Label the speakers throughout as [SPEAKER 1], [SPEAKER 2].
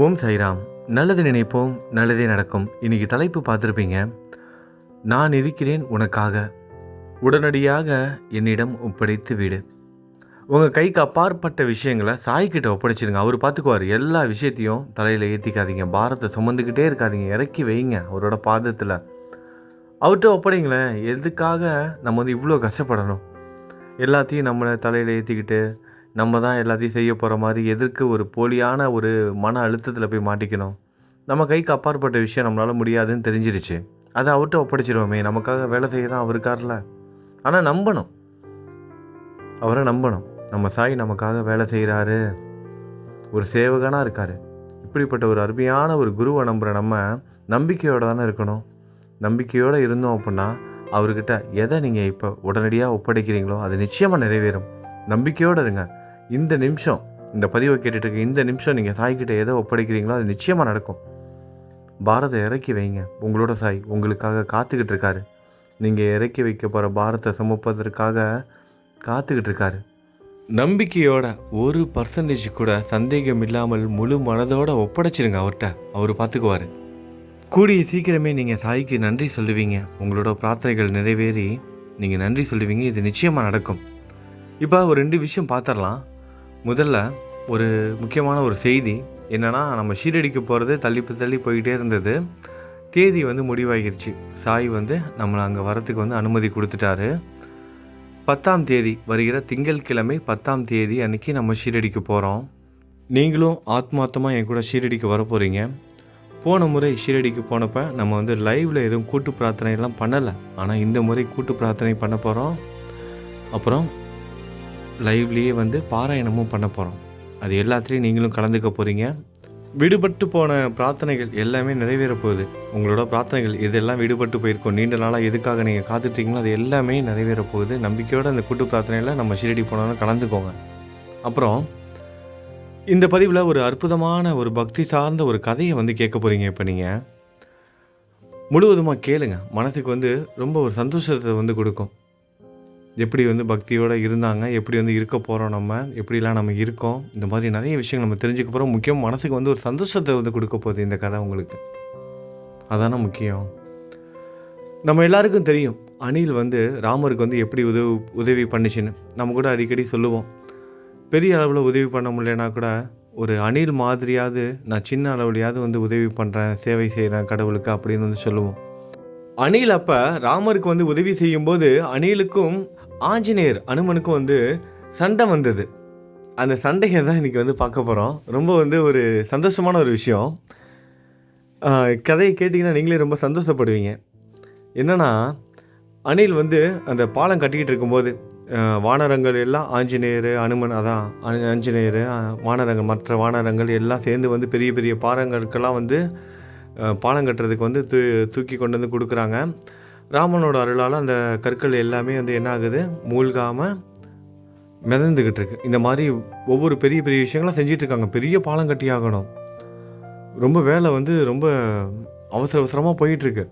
[SPEAKER 1] ஓம் சைராம் நல்லது நினைப்போம் நல்லதே நடக்கும். இன்னைக்கு தலைப்பு பார்த்துருப்பீங்க. நான் இருக்கிறேன் உனக்காக. உடனடியாக என்னிடம் ஒப்படைத்து வீடு. உங்கள் கைக்கு அப்பாற்பட்ட விஷயங்களை சாய்கிட்ட ஒப்படைச்சிருங்க. அவர் பார்த்துக்குவார். எல்லா விஷயத்தையும் தலையில் ஏற்றிக்காதீங்க பாரத்தை சுமந்துக்கிட்டே இருக்காதீங்க. இறக்கி வைங்க அவரோட பாதத்தில். அவர்கிட்ட ஒப்படைங்களேன். எதுக்காக நம்ம வந்து இவ்வளோ கஷ்டப்படணும்? எல்லாத்தையும் நம்மளை தலையில் ஏற்றிக்கிட்டு நம்ம தான் எல்லாத்தையும் செய்ய போகிற மாதிரி எதற்கு ஒரு போலியான ஒரு மன அழுத்தத்தில் போய் மாட்டிக்கணும். நம்ம கைக்கு அப்பாற்பட்ட விஷயம் நம்மளால் முடியாதுன்னு தெரிஞ்சிருச்சு. அதை அவர்கிட்ட ஒப்படைச்சிருவோமே நமக்காக வேலை செய்ய தான் அவருக்கார்ல ஆனால் நம்பணும். அவரை நம்பணும். நம்ம சாய் நமக்காக வேலை செய்கிறாரு ஒரு சேவகனாக இருக்கார். இப்படிப்பட்ட ஒரு அருமையான ஒரு குருவை நம்புகிற நம்ம நம்பிக்கையோடு தானே இருக்கணும். நம்பிக்கையோடு இருந்தோம் அப்படின்னா அவர்கிட்ட எதை நீங்கள் இப்போ உடனடியாக ஒப்படைக்கிறீங்களோ அது நிச்சயமாக நிறைவேறும். நம்பிக்கையோடு இருங்க. இந்த நிமிஷம் இந்த பதிவை கேட்டுட்டு இருக்க இந்த நிமிஷம் நீங்கள் சாய்கிட்ட எதை ஒப்படைக்கிறீங்களோ அது நிச்சயமாக நடக்கும். பாரத்தை இறக்கி வைங்க. உங்களோட சாய் உங்களுக்காக காத்துக்கிட்டு இருக்காரு நீங்கள் இறக்கி வைக்க போகிற பாரத்தை சுமப்பதற்காக காத்துக்கிட்டு இருக்காரு நம்பிக்கையோட ஒரு பர்சன்டேஜ் கூட சந்தேகம் இல்லாமல் முழு மனதோட ஒப்படைச்சிருங்க அவர்கிட்ட. அவர் பார்த்துக்குவார் கூடிய சீக்கிரமே நீங்கள் சாய்க்கு நன்றி சொல்லுவீங்க. உங்களோட பிரார்த்தனைகள் நிறைவேறி நீங்கள் நன்றி சொல்லுவீங்க. இது நிச்சயமாக நடக்கும். இப்போ ஒரு ரெண்டு விஷயம் பார்த்துடலாம் முதல்ல ஒரு முக்கியமான ஒரு செய்தி என்னென்னா நம்ம ஷீரடிக்கு போகிறது தள்ளி தள்ளி போய்கிட்டே இருந்தது. தேதி வந்து முடிவாகிருச்சு. சாய் வந்து நம்மளை அங்கே வரத்துக்கு வந்து அனுமதி கொடுத்துட்டாரு. பத்தாம் தேதி வருகிற திங்கட்கிழமை பத்தாம் தேதி அன்றைக்கி நம்ம ஷீரடிக்கு போகிறோம் நீங்களும் ஆத்மார்த்தமாக என் கூட ஷீரடிக்கு வர போகிறீங்க போன முறை ஷீரடிக்கு போனப்போ நம்ம வந்து லைவில் எதுவும் கூட்டு பிரார்த்தனைலாம் பண்ணலை. ஆனால் இந்த முறை கூட்டு பிரார்த்தனை பண்ண போகிறோம் அப்புறம் லைவ்லேயே வந்து பாராயணமும் பண்ண போகிறோம் அது எல்லாத்துலேயும் நீங்களும் கலந்துக்க போகிறீங்க விடுபட்டு போன பிரார்த்தனைகள் எல்லாமே நிறைவேற போகுது. உங்களோட பிரார்த்தனைகள் இதெல்லாம் விடுபட்டு போயிருக்கோம். நீண்ட நாளாக எதுக்காக நீங்கள் காத்துட்ருக்கீங்களோ அது எல்லாமே நிறைவேற போகுது. நம்பிக்கையோடு அந்த கூட்டு பிரார்த்தனையில் நம்ம ஷீரடி போனோம்னு கலந்துக்கோங்க. அப்புறம் இந்த பதிவில் ஒரு அற்புதமான ஒரு பக்தி சார்ந்த ஒரு கதையை வந்து கேட்க போகிறீங்க இப்போ நீங்கள் முழுவதுமாக கேளுங்க. மனசுக்கு வந்து ரொம்ப ஒரு சந்தோஷத்தை வந்து கொடுக்கும். எப்படி வந்து பக்தியோடு இருந்தாங்க எப்படி வந்து இருக்க போகிறோம் நம்ம எப்படிலாம் நம்ம இருக்கோம் இந்த மாதிரி நிறைய விஷயங்கள் நம்ம தெரிஞ்சுக்க போகிறோம் முக்கியம் மனசுக்கு வந்து ஒரு சந்தோஷத்தை வந்து கொடுக்க போகுது இந்த கதை உங்களுக்கு. அதான முக்கியம். நம்ம எல்லாருக்கும் தெரியும் அணில் வந்து ராமருக்கு வந்து எப்படி உதவி உதவி பண்ணுச்சுன்னு. நம்ம கூட அடிக்கடி சொல்லுவோம். பெரிய அளவில் உதவி பண்ண முடியலனா கூட ஒரு அணில் மாதிரியாவது நான் சின்ன அளவுலையாவது வந்து உதவி பண்ணுறேன் சேவை செய்கிறேன் கடவுளுக்கு அப்படின்னு வந்து சொல்லுவோம். அணில் அப்போ ராமருக்கு வந்து உதவி செய்யும்போது அணிலுக்கும் ஆஞ்சநேயர் அனுமனுக்கும் வந்து சண்டை வந்தது. அந்த சண்டையை தான் இன்றைக்கி வந்து பார்க்க போகிறோம் ரொம்ப வந்து ஒரு சந்தோஷமான ஒரு விஷயம். கதையை கேட்டிங்கன்னா நீங்களே ரொம்ப சந்தோஷப்படுவீங்க. என்னென்னா அணில் வந்து அந்த பாலம் கட்டிக்கிட்டு இருக்கும்போது வானரங்கள் எல்லாம் ஆஞ்சநேயர் அனுமன் அதான் ஆஞ்சநேயர் வானரங்கள் மற்ற வானரங்கள் எல்லாம் சேர்ந்து வந்து பெரிய பெரிய பாறங்களுக்கெல்லாம் வந்து பாலம் கட்டுறதுக்கு வந்து தூ தூக்கி கொண்டு வந்து கொடுக்குறாங்க. ராமனோட அருளால் அந்த கற்கள் எல்லாமே வந்து என்ன ஆகுது? மூழ்காமல் மிதந்துக்கிட்டு இருக்கு. இந்த மாதிரி ஒவ்வொரு பெரிய பெரிய விஷயங்களும் செஞ்சிட்டு இருக்காங்க. பெரிய பாலம் கட்டி ஆகணும். ரொம்ப வேலை வந்து ரொம்ப அவசர அவசரமாக போயிட்டுருக்கு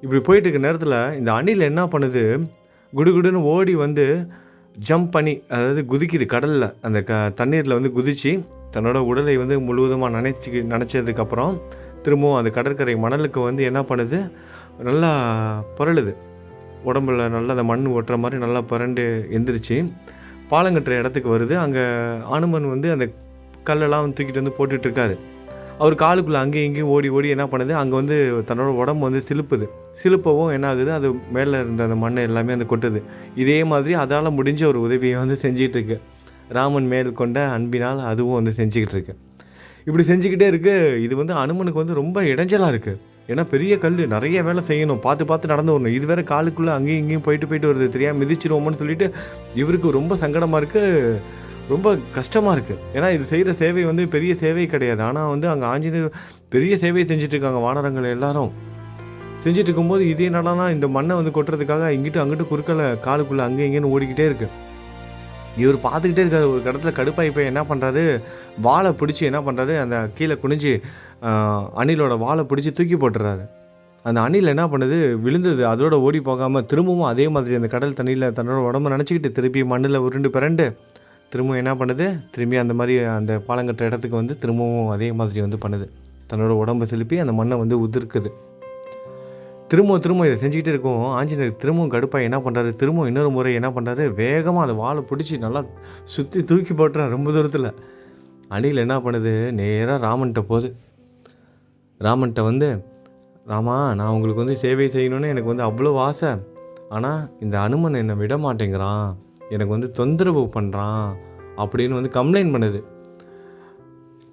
[SPEAKER 1] இப்படி போயிட்டுருக்க நேரத்தில் இந்த அணில் என்ன பண்ணுது? குடுகுடுன்னு ஓடி வந்து ஜம்ப் பண்ணி அதாவது குதிக்குது கடலில். அந்த க தண்ணீரில் வந்து குதித்து தன்னோட உடலை வந்து முழுவதுமாக நினைச்சி நினச்சதுக்கப்புறம் திரும்பவும் அந்த கடற்கரை மணலுக்கு வந்து என்ன பண்ணுது? நல்லா புரளுது உடம்புல நல்லா அந்த மண் ஒட்டுற மாதிரி நல்லா புரண்டு எந்திரிச்சு பாலங்கட்டுற இடத்துக்கு வருது. அங்கே ஆனுமன் வந்து அந்த கல்லெல்லாம் வந்து தூக்கிட்டு வந்து போட்டுட்ருக்காரு அவர் காலுக்குள்ளே அங்கேயும் இங்கேயும் ஓடி ஓடி என்ன பண்ணுது? அங்கே வந்து தன்னோட உடம்பு வந்து சிலுப்புது. சிலுப்பவும் என்ன ஆகுது? அது மேலே இருந்த அந்த மண்ணை எல்லாமே அந்த கொட்டுது. இதே மாதிரி அதால் முடிஞ்ச ஒரு உதவியை வந்து செஞ்சிகிட்ருக்கு ராமன் மேல் கொண்ட அன்பினால் அதுவும் வந்து செஞ்சுக்கிட்டு இருக்கு. இப்படி செஞ்சுக்கிட்டே இருக்கு. இது வந்து அனுமனுக்கு வந்து ரொம்ப இடைஞ்சலாக இருக்குது ஏன்னா பெரிய கல் நிறைய வேலை செய்யணும். பார்த்து பார்த்து நடந்து வரணும். இது வேற காலுக்குள்ளே அங்கேயும் இங்கேயும் போயிட்டு போயிட்டு வருது. தெரியாமல் மிதிச்சிருவோம்னு சொல்லிட்டு இவருக்கு ரொம்ப சங்கடமாக இருக்குது ரொம்ப கஷ்டமாக இருக்குது ஏன்னா இது செய்கிற சேவை வந்து பெரிய சேவை கிடையாது. ஆனால் வந்து அங்கே ஆஞ்சநேயர் பெரிய சேவையை செஞ்சிட்ருக்காங்க வானரங்கள் எல்லாரும். செஞ்சுட்டு இருக்கும்போது இதே என்னடானா இந்த மண்ணை வந்து கொட்டுறதுக்காக இங்கிட்டு அங்கிட்டு குறுக்கல காலுக்குள்ளே அங்கே இங்கேன்னு ஓடிக்கிட்டே இருக்குது இவர் பார்த்துக்கிட்டே இருக்காரு. ஒரு இடத்துல கடுப்பாகி போய் என்ன பண்ணுறாரு வாழை பிடிச்சி என்ன பண்ணுறாரு அந்த கீழே குனிஞ்சு அணிலோட வாழை பிடிச்சி தூக்கி போட்டுறாரு. அந்த அணில் என்ன பண்ணுது? விழுந்தது. அதோட ஓடி போகாமல் திரும்பவும் அதே மாதிரி அந்த கடல் தண்ணியில் தன்னோட உடம்ப நினச்சிக்கிட்டு திருப்பி மண்ணில் உருண்டு பிறண்டு திரும்பவும் என்ன பண்ணுது? திரும்பி அந்த மாதிரி அந்த பாலங்கட்ட இடத்துக்கு வந்து திரும்பவும் அதே மாதிரி வந்து பண்ணுது. தன்னோட உடம்பை செலுப்பி அந்த மண்ணை வந்து உதிர்க்குது. திரும்ப திரும்ப இதை செஞ்சுக்கிட்டே இருக்கும் ஆஞ்சநேயர் திரும்பவும் கடுப்பாக என்ன பண்ணுறாரு திரும்பவும் இன்னொரு முறை என்ன பண்ணுறாரு வேகமாக அந்த வாழை பிடிச்சி நல்லா சுற்றி தூக்கி போட்டுறான் ரொம்ப தூரத்தில். அணில் என்ன பண்ணுது? நேராக ராமன்கிட்ட போகுது. ராமன்கிட்ட வந்து ராமா நான் உங்களுக்கு வந்து சேவை செய்யணும்னு எனக்கு வந்து அவ்வளோ ஆசை. ஆனால் இந்த அனுமன் என்னை விட மாட்டேங்கிறான். எனக்கு வந்து தொந்தரவு பண்ணுறான் அப்படின்னு வந்து கம்ப்ளைண்ட் பண்ணுது.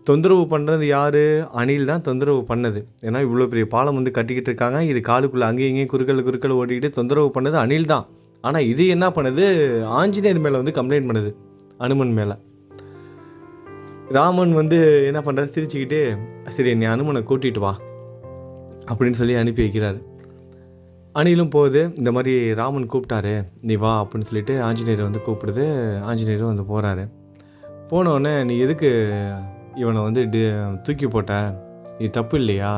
[SPEAKER 1] தொந்தரவு பண்ணுறது யார்? அணில் தான் தொந்தரவு பண்ணது. ஏன்னா இவ்வளோ பெரிய பாலம் வந்து கட்டிக்கிட்டு இருக்காங்க. இது காலுக்குள்ளே அங்கேயும் இங்கேயும் குறுக்கல் குறுக்கல் ஓட்டிக்கிட்டு தொந்தரவு பண்ணது அணில் தான். ஆனால் இது என்ன பண்ணுது? ஆஞ்சநேயர் மேலே வந்து கம்ப்ளைண்ட் பண்ணுது. அனுமன் மேலே. ராமன் வந்து என்ன பண்ணுறாரு சிரிச்சுக்கிட்டு சரி நீ அனுமனை கூட்டிகிட்டு வா. அப்படின்னு சொல்லி அனுப்பி வைக்கிறாரு. அணிலும் போகுது. இந்த மாதிரி ராமன் கூப்பிட்டாரு. நீ வா அப்படின்னு சொல்லிட்டு ஆஞ்சநேயர் வந்து கூப்பிடுது. ஆஞ்சநேயரும் வந்து போகிறாரு போனோடனே நீ எதுக்கு இவனை வந்து டி தூக்கி போட்ட. நீ தப்பு இல்லையா?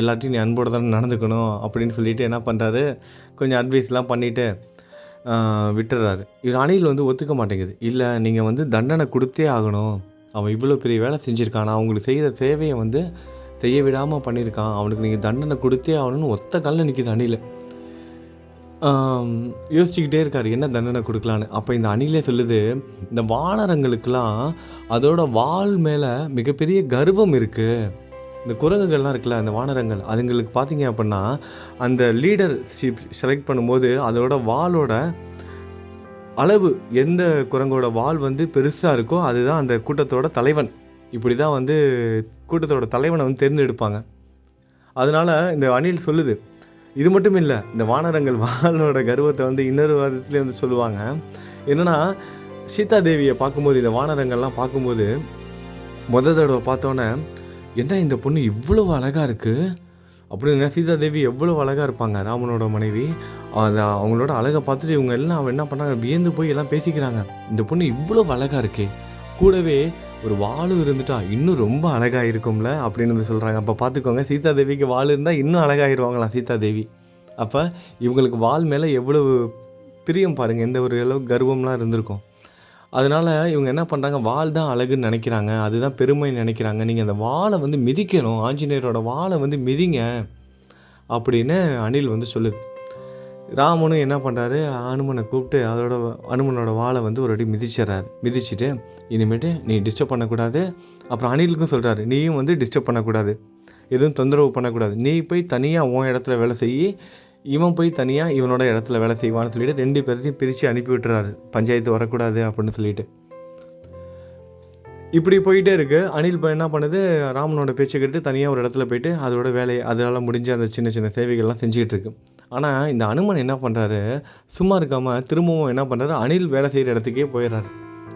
[SPEAKER 1] எல்லாத்தையும் நீ அன்போடு தானே நடந்துக்கணும் அப்படின்னு சொல்லிட்டு என்ன பண்ணுறாரு கொஞ்சம் அட்வைஸ்லாம் பண்ணிவிட்டு விட்டுறாரு. இவர் அணில் வந்து ஒத்துக்க மாட்டேங்குது. இல்லை நீங்கள் வந்து தண்டனை கொடுத்தே ஆகணும். அவன் இவ்வளோ பெரிய வேலை செஞ்சுருக்கான். அவங்களுக்கு செய்கிற சேவையை வந்து செய்ய விடாமல் பண்ணியிருக்கான். அவனுக்கு நீங்கள் தண்டனை கொடுத்தே ஆகணும்னு ஒத்த கல்லில் நிற்கிது அணியில் யோசிச்சுக்கிட்டே இருக்கார் என்ன தண்டனை கொடுக்கலான்னு? அப்போ இந்த அணிலே சொல்லுது இந்த வானரங்களுக்கெல்லாம் அதோட வால் மேலே மிகப்பெரிய கர்வம் இருக்குது இந்த குரங்குகள்லாம் இருக்குல்ல அந்த வானரங்கள் அதுங்களுக்கு பார்த்தீங்க அப்படின்னா அந்த லீடர்ஷிப் செலக்ட் பண்ணும்போது அதோட வாலோட அளவு எந்த குரங்கோட வால் வந்து பெருசாக இருக்கோ அதுதான் அந்த கூட்டத்தோட தலைவன். இப்படி தான் வந்து கூட்டத்தோட தலைவனை வந்து தேர்ந்தெடுப்பாங்க. அதனால் இந்த அணில் சொல்லுது இது மட்டும் இல்லை இந்த வானரங்கள் வாளோட கர்வத்தை வந்து இன்னொரு வாதத்துலேயே வந்து சொல்லுவாங்க. என்னென்னா சீதா தேவியை பார்க்கும்போது இந்த வானரங்கள்லாம் பார்க்கும்போது முத தடவை பார்த்தோன்னே என்ன இந்த பொண்ணு இவ்வளோ அழகாக இருக்குது அப்படின்னு சீதா தேவி எவ்வளோ அழகாக இருப்பாங்க ராமனோட மனைவி. அதை அவங்களோட அழகை பார்த்துட்டு இவங்க எல்லாம் அவன் என்ன பண்ணாங்க வியந்து போய் எல்லாம் பேசிக்கிறாங்க. இந்த பொண்ணு இவ்வளோ அழகாக இருக்கே. கூடவே ஒரு வாளும் இருந்துட்டா இன்னும் ரொம்ப அழகாக இருக்கும்ல அப்படின்னு வந்து சொல்கிறாங்க அப்போ பார்த்துக்கோங்க சீதா தேவிக்கு வாள் இருந்தால் இன்னும் அழகாகிடுவாங்களாம் சீதா தேவி. அப்போ இவங்களுக்கு வாள் மேலே எவ்வளவு பிரியம் பாருங்கள் எந்த ஒரு அளவு கர்வம்லாம் இருந்திருக்கும். அதனால் இவங்க என்ன பண்ணுறாங்க வால் தான் அழகுன்னு நினைக்கிறாங்க அதுதான் பெருமைன்னு நினைக்கிறாங்க. நீங்கள் அந்த வாளை வந்து மிதிக்கணும் ஆஞ்சநேயரோட வாளை வந்து மிதிங்க அப்படின்னு அனில் வந்து சொல்லுது. ராமனும் என்ன பண்ணுறாரு அனுமனை கூப்பிட்டு அதோட அனுமனோட வாளை வந்து ஒரு அடி மிதிச்சிட்றாரு. மிதிச்சிட்டு இனிமேட்டு நீ டிஸ்டர்ப் பண்ணக்கூடாது. அப்புறம் அனிலுக்கும் சொல்கிறாரு நீயும் வந்து டிஸ்டர்ப் பண்ணக்கூடாது. எதுவும் தொந்தரவு பண்ணக்கூடாது. நீ போய் தனியாக உன் இடத்துல வேலை செய். இவன் போய் தனியாக இவனோட இடத்துல வேலை செய்வான்னு சொல்லிட்டு ரெண்டு பேர்த்தையும் பிரித்து அனுப்பி விட்டுறாரு. பஞ்சாயத்து வரக்கூடாது அப்படின்னு சொல்லிட்டு. இப்படி போயிட்டே இருக்கு. அனில் இப்போ என்ன பண்ணுது? ராமனோட பேச்சை கேட்டு தனியாக ஒரு இடத்துல போயிட்டு அதோட வேலையை அதனால் முடிஞ்ச அந்த சின்ன சின்ன சேவைகள்லாம் செஞ்சுக்கிட்டு இருக்கு. ஆனால் இந்த அனுமன் என்ன பண்ணுறாரு சும்மா இருக்காமல் திரும்பவும் என்ன பண்ணுறாரு அனில் வேலை செய்கிற இடத்துக்கே போயிடுறாரு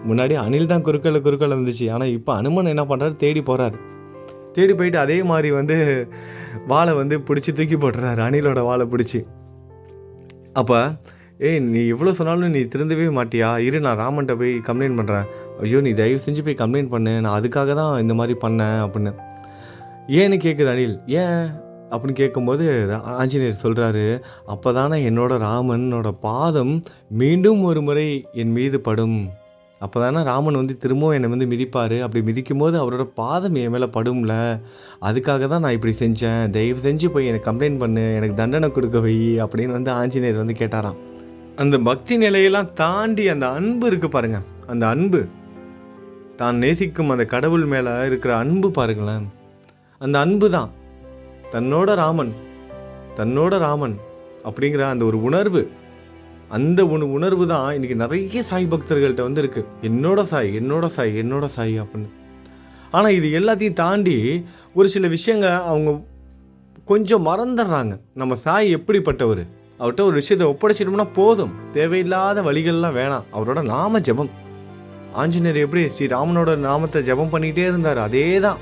[SPEAKER 1] முன்னாடி அனில் தான் குறுக்கல குறுக்கல இருந்துச்சு. ஆனால் இப்போ அனுமன் என்ன பண்ணுறாரு தேடி போகிறாரு தேடி போயிட்டு அதே மாதிரி வந்து வாளை வந்து பிடிச்சி தூக்கி போட்டுறாரு. அணிலோட வாளை பிடிச்சி. அப்போ ஏய் நீ எவ்வளோ சொன்னாலும் நீ திருந்தவே மாட்டியா? இரு நான் ராமன்ட்ட போய் கம்ப்ளைண்ட் பண்ணுறேன் ஐயோ நீ தயவு செஞ்சு போய் கம்ப்ளைண்ட் பண்ணு. நான் அதுக்காக தான் இந்த மாதிரி பண்ணேன் அப்படின்னு. ஏன்னு கேட்குது அனில் ஏன்? அப்படின்னு கேட்கும்போது ரா- ஆஞ்சநேயர் சொல்கிறாரு அப்போ தானே என்னோட ராமனோட பாதம் மீண்டும் ஒரு முறை என் மீது படும். அப்போ தானே ராமன் வந்து திரும்பவும் என்னை வந்து மிதிப்பார். அப்படி மிதிக்கும்போது அவரோட பாதம் என் மேலே படும்ல. அதுக்காக தான் நான் இப்படி செஞ்சேன். தயவு செஞ்சு போய் எனக்கு கம்ப்ளைண்ட் பண்ணு. எனக்கு தண்டனை கொடுக்க வை அப்படின்னு வந்து ஆஞ்சநேயர் வந்து கேட்டாராம். அந்த பக்தி நிலையெல்லாம் தாண்டி அந்த அன்பு இருக்குது பாருங்கள் அந்த அன்பு. தான் நேசிக்கும் அந்த கடவுள் மேலே இருக்கிற அன்பு பாருங்களேன். அந்த அன்பு தான். தன்னோட ராமன் தன்னோட ராமன் அப்படிங்கிற அந்த ஒரு உணர்வு அந்த உண உணர்வு தான் இன்னைக்கு நிறைய சாய் பக்தர்கள்ட்ட வந்து இருக்கு என்னோட சாய் என்னோட சாய் என்னோட சாய் அப்படின்னு. ஆனால் இது எல்லாத்தையும் தாண்டி ஒரு சில விஷயங்க அவங்க கொஞ்சம் மறந்துடுறாங்க. நம்ம சாய் எப்படிப்பட்டவர்? அவர்கிட்ட ஒரு விஷயத்தை ஒப்படைச்சிட்டோம்னா போதும். தேவையில்லாத வழிகள்லாம் வேணாம். அவரோட நாம ஜெபம். ஆஞ்சநேயர் எப்படி ஸ்ரீராமனோட நாமத்தை ஜெபம் பண்ணிக்கிட்டே இருந்தார் அதே தான்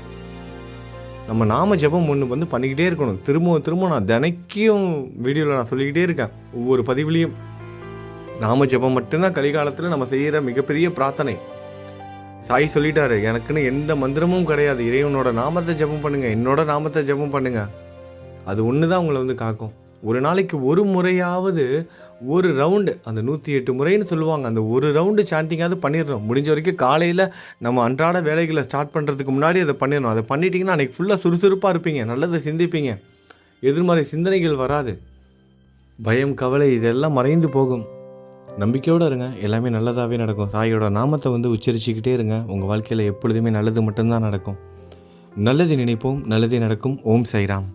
[SPEAKER 1] நம்ம நாம ஜெபம் ஒன்று வந்து பண்ணிக்கிட்டே இருக்கணும். திரும்பவும் திரும்ப நான் தினைக்கும் வீடியோவில் நான் சொல்லிக்கிட்டே இருக்கேன். ஒவ்வொரு பதிவுலையும். நாம ஜெபம் மட்டும்தான் கலிகாலத்தில் நம்ம செய்கிற மிகப்பெரிய பிரார்த்தனை. சாய் சொல்லிட்டாரு எனக்குன்னு எந்த மந்திரமும் கிடையாது. இறைவனோட நாமத்தை ஜெபம் பண்ணுங்க. என்னோட நாமத்தை ஜெபம் பண்ணுங்க. அது ஒன்று தான் உங்களை வந்து காக்கும். ஒரு நாளைக்கு ஒரு முறையாவது ஒரு ரவுண்டு அந்த நூற்றி எட்டு முறைன்னு சொல்லுவாங்க. அந்த ஒரு ரவுண்டு சாண்டிங்காவது பண்ணிடணும். முடிஞ்ச வரைக்கும் காலையில் நம்ம அன்றாட வேலைகளை ஸ்டார்ட் பண்ணுறதுக்கு முன்னாடி அதை பண்ணிடணும். அதை பண்ணிட்டீங்கன்னா அன்றைக்கி ஃபுல்லாக சுறுசுறுப்பாக இருப்பீங்க. நல்லதை சிந்திப்பீங்க. எதிர்மறை சிந்தனைகள் வராது. பயம் கவலை இதெல்லாம் மறைந்து போகும். நம்பிக்கையோடு இருங்க. எல்லாமே நல்லதாகவே நடக்கும். சாயோட நாமத்தை வந்து உச்சரிச்சுக்கிட்டே இருங்க. உங்கள் வாழ்க்கையில் எப்பொழுதுமே நல்லது மட்டும்தான் நடக்கும். நல்லது நினைப்போம். நல்லதே நடக்கும். ஓம் சைராம்